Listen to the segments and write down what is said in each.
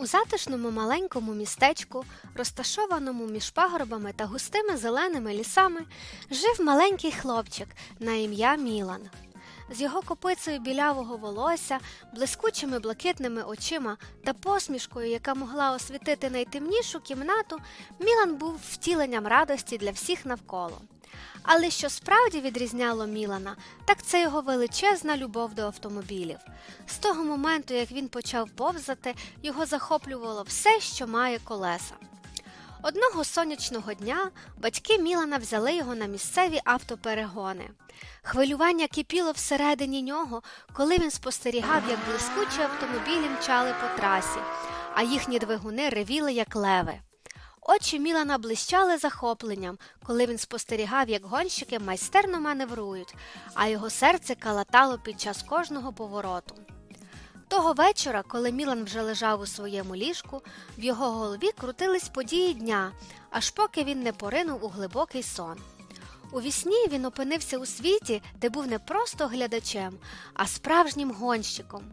У затишному маленькому містечку, розташованому між пагорбами та густими зеленими лісами, жив маленький хлопчик на ім'я Мілан. З його копицею білявого волосся, блискучими блакитними очима та посмішкою, яка могла освітити найтемнішу кімнату, Мілан був втіленням радості для всіх навколо. Але що справді відрізняло Мілана, так це його величезна любов до автомобілів. З того моменту, як він почав повзати, його захоплювало все, що має колеса. Одного сонячного дня батьки Мілана взяли його на місцеві автоперегони. Хвилювання кипіло всередині нього, коли він спостерігав, як блискучі автомобілі мчали по трасі, а їхні двигуни ревіли, як леви. Очі Мілана блищали захопленням, коли він спостерігав, як гонщики майстерно маневрують, а його серце калатало під час кожного повороту. Того вечора, коли Мілан вже лежав у своєму ліжку, в його голові крутились події дня, аж поки він не поринув у глибокий сон. У вісні він опинився у світі, де був не просто глядачем, а справжнім гонщиком.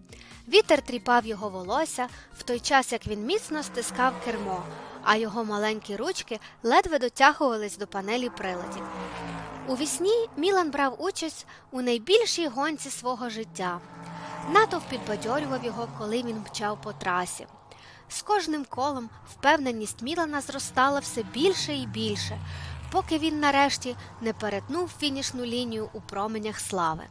Вітер тріпав його волосся в той час, як він міцно стискав кермо, а його маленькі ручки ледве дотягувались до панелі приладів. У вісні Мілан брав участь у найбільшій гонці свого життя. Натовп підбадьорював його, коли він мчав по трасі. З кожним колом впевненість Мілана зростала все більше і більше, поки він нарешті не перетнув фінішну лінію у променях слави.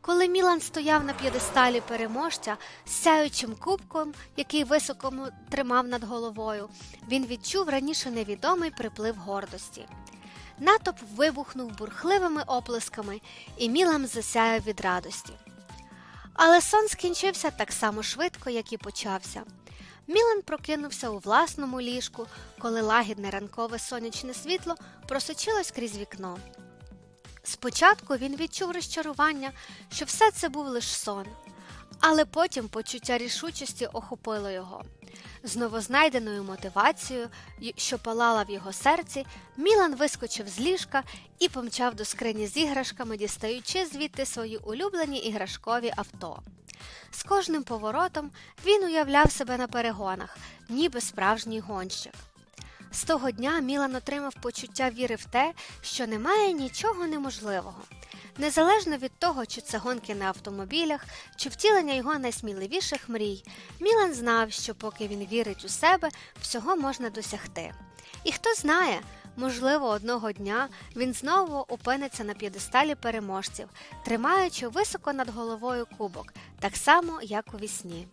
Коли Мілан стояв на п'єдесталі переможця з сяючим кубком, який високо тримав над головою, він відчув раніше невідомий приплив гордості. Натовп вибухнув бурхливими оплесками, і Мілан засяяв від радості. Але сон скінчився так само швидко, як і почався. Мілан прокинувся у власному ліжку, коли лагідне ранкове сонячне світло просочилось крізь вікно. Спочатку він відчув розчарування, що все це був лише сон, але потім почуття рішучості охопило його. З новознайденою мотивацією, що палала в його серці, Мілан вискочив з ліжка і помчав до скрині з іграшками, дістаючи звідти свої улюблені іграшкові авто. З кожним поворотом він уявляв себе на перегонах, ніби справжній гонщик. З того дня Мілан отримав почуття віри в те, що немає нічого неможливого. Незалежно від того, чи це гонки на автомобілях, чи втілення його найсміливіших мрій, Мілан знав, що поки він вірить у себе, всього можна досягти. І хто знає, можливо, одного дня він знову опиниться на п'єдесталі переможців, тримаючи високо над головою кубок, так само, як у вісні.